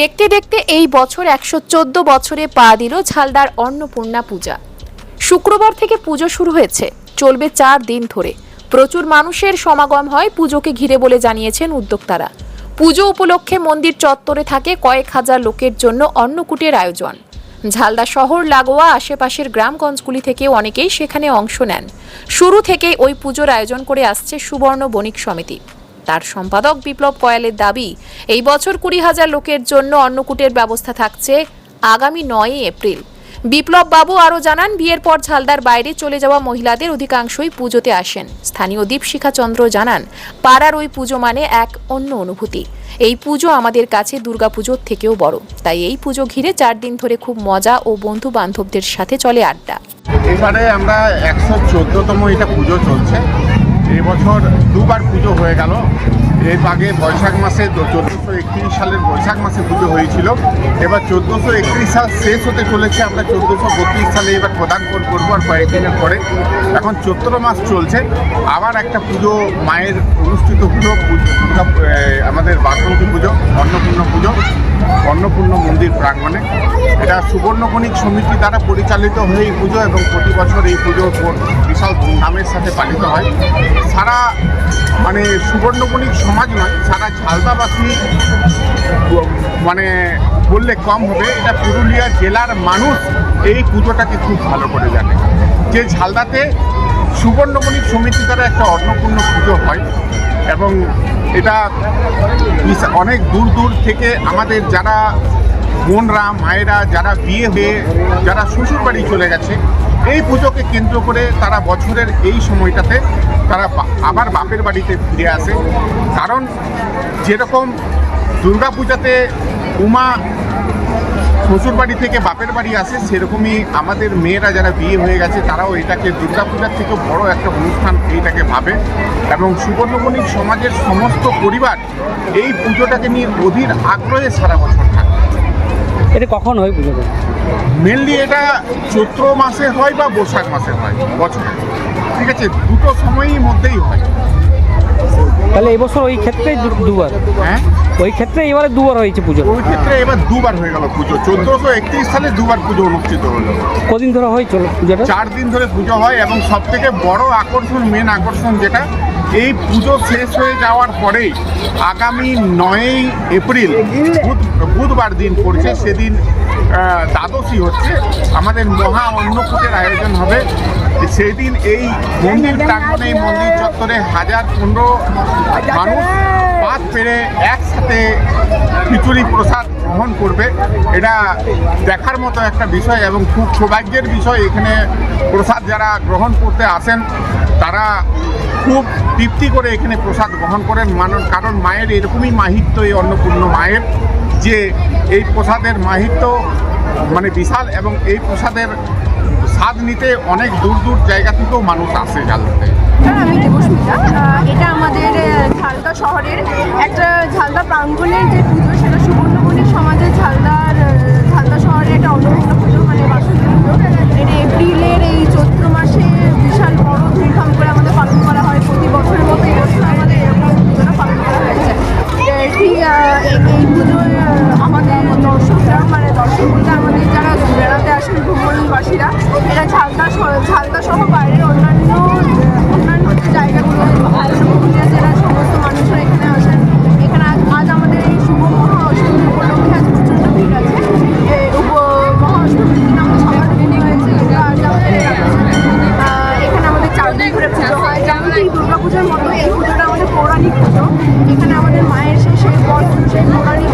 দেখতে দেখতে এই বছর একশো চোদ্দ বছরে পা দিল ঝালদার অন্নপূর্ণা পূজা। শুক্রবার থেকে পুজো শুরু হয়েছে। চলবে চার দিন ধরে। প্রচুর মানুষের সমাগম হয় পুজোকে ঘিরে বলে জানিয়েছেন উদ্যোক্তারা। পুজো উপলক্ষে মন্দির চত্বরে থাকে কয়েক হাজার লোকের জন্য অন্নকূটের আয়োজন। ঝালদা শহর, লাগোয়া, আশেপাশের গ্রামগঞ্জগুলি থেকে অনেকেই সেখানে অংশ নেন। শুরু থেকেই ওই পুজোর আয়োজন করে আসছে সুবর্ণ বণিক সমিতি। তার সম্পাদক বিপ্লব কয়ালের দাবি, এই বছর কুড়ি হাজার লোকের জন্য অন্নকূটের ব্যবস্থা থাকছে আগামী নয়ই এপ্রিল। বিপ্লব বাবু আরও জানান, বিয়ের পর ঝালদার বাইরে চলে যাওয়া মহিলাদের অধিকাংশই পুজোতে আসেন। স্থানীয় দীপশিখা চন্দ্র জানান, পাড়ার ওই পুজো মানে এক অন্য অনুভূতি। এই পুজো আমাদের কাছে দুর্গাপুজোর থেকেও বড়। তাই এই পুজো ঘিরে চার দিন ধরে খুব মজা ও বন্ধু বান্ধবদের সাথে চলে আড্ডা। এবারে আমরা একশো চোদ্দতম এটা পুজো চলছে। এবছর দুবার পুজো হয়ে গেল। এর আগে বৈশাখ মাসে চোদ্দোশো একত্রিশ সালের বৈশাখ মাসে পুজো হয়েছিল। এবার চোদ্দোশো একত্রিশ সাল শেষ হতে চলেছে। আমরা চোদ্দোশো বত্রিশ সালে এবার প্রদান করব আর কয়েকদিনের পরে। এখন চৈত্র মাস চলছে। আবার একটা পুজো, মায়ের অনুষ্ঠিত পুজো- আমাদের বাসন্তী পুজো, অন্নপূর্ণা পুজো, অন্নপূর্ণ মন্দির প্রাঙ্গণে। এটা সুবর্ণবণিক সমিতি দ্বারা পরিচালিত হয়ে এই পুজো এবং প্রতি বছর এই পুজো বিশাল ধুমধামের সাথে পালিত হয়। সারা মানে সুবর্ণবণিক সমাজ নয়, সারা ঝালদাবাসী মানে বললে কম হবে। এটা পুরুলিয়া জেলার মানুষ এই পুজোটাকে খুব ভালো করে জানে। যে ঝালদাতে সুবর্ণবণিক সমিতি দ্বারা একটা অন্নপূর্ণ পুজো হয় এবং এটা অনেক দূর দূর থেকে আমাদের যারা বোনরা, মায়েরা যারা বিয়ে হয়ে যারা শ্বশুর বাড়ি চলে গেছে, এই পুজোকে কেন্দ্র করে তারা বছরের এই সময়টাতে তারা আবার বাপের বাড়িতে ফিরে আসে। কারণ যেরকম দুর্গাপূজাতে উমা শ্বশুর বাড়ি থেকে বাপের বাড়ি আসে, সেরকমই আমাদের মেয়েরা যারা বিয়ে হয়ে গেছে, তারাও এটাকে দুর্গাপূজার থেকে বড় একটা অনুষ্ঠান এইটাকে ভাবে। এবং সুবর্ণবণিক সমাজের সমস্ত পরিবার এই পুজোটাকে নিয়ে অধীর আগ্রহে সারা বছর থাকে। এটা কখন হয় পুজোটা মেনলি এটা চৈত্র মাসে হয় বা বৈশাখ মাসে হয়, বছরে। ঠিক আছে, দুটো সময়ই মধ্যেই হয়। তাহলে এবছর ওই ক্ষেত্রে দুবার। হ্যাঁ? ওই ক্ষেত্রে এবারে দুবার হয়েছে পুজো। ওই ক্ষেত্রে এবার দুবার হয়ে গেল পুজো। চোদ্দশো একত্রিশ সালে দুবার পুজো অনুষ্ঠিত হলো। কদিন ধরে হয় চলো পুজোটা? চার দিন ধরে পুজো হয় এবং সব থেকে বড় আকর্ষণ মেন আকর্ষণ যেটা এই পুজো শেষ হয়ে যাওয়ার পরেই আগামী নয়ই এপ্রিল বুধ- বুধবার দিন পড়ছে। সেদিন দ্বাদশী হচ্ছে। আমাদের মহা অন্নকূটের আয়োজন হবে। সেই দিন এই মন্দির প্রাঙ্গণে, এই মন্দির চত্বরে হাজার পনেরো মানুষ পাত পেরে একসাথে খিচুড়ি প্রসাদ গ্রহণ করবে। এটা দেখার মতো একটা বিষয় এবং খুব সৌভাগ্যের বিষয়, এখানে প্রসাদ যারা গ্রহণ করতে আসেন, তারা খুব তৃপ্তি করে এখানে প্রসাদ গ্রহণ করেন। মানুষ কারণ মায়ের এরকমই মাহিত্য, এই অন্নপূর্ণ মায়ের, যে এই প্রসাদের মাহিত্য মানে বিশাল এবং এই প্রসাদের স্বাদ নিতে অনেক দূর দূর জায়গা থেকেও মানুষ আসে জানতে নমস্কার, আমি এটা আমাদের ঝালদা শহরের একটা ঝালদা প্রাঙ্গণের যে পুজো সেটা সুবর্ণবণিক সমাজের ঝালদার ঝালদা শহরে একটা অন্যতম পুজো মানে বাসন্তী পুজো। এটা এপ্রিলের এই চৈত্র মাসে বিশাল বড় ধুমধাম করে আমাদের পালন করা হয়। প্রতি বছরের মতো এবছর আমাদের এরকম পুজোটা পালন করা হয়েছে। এই পুজোয় আমাদের দর্শকরা মানে দর্শক আমাদের যারা বেড়াতে আসেন ভ্রমণবাসীরা এরা ঝালদা ঝালদা সহ বাইরের অন্যান্য অন্যান্য যে জায়গাগুলো পুরুলিয়া সমস্ত মানুষরা এখানে আসেন, এখানে আজ আমাদের এই শুভ মহা অষ্টমী উপলক্ষে আজ প্রচণ্ড ভিড় আছে। মহা অষ্টমীর আজ আমাদের এখানে আমাদের চার দিন পুজো হয় যেমন মতো এই পুজোটা আমাদের পৌরাণিক পুজো। এখানে আমাদের মায়ের সেই সেই পথ সেই পৌরাণিক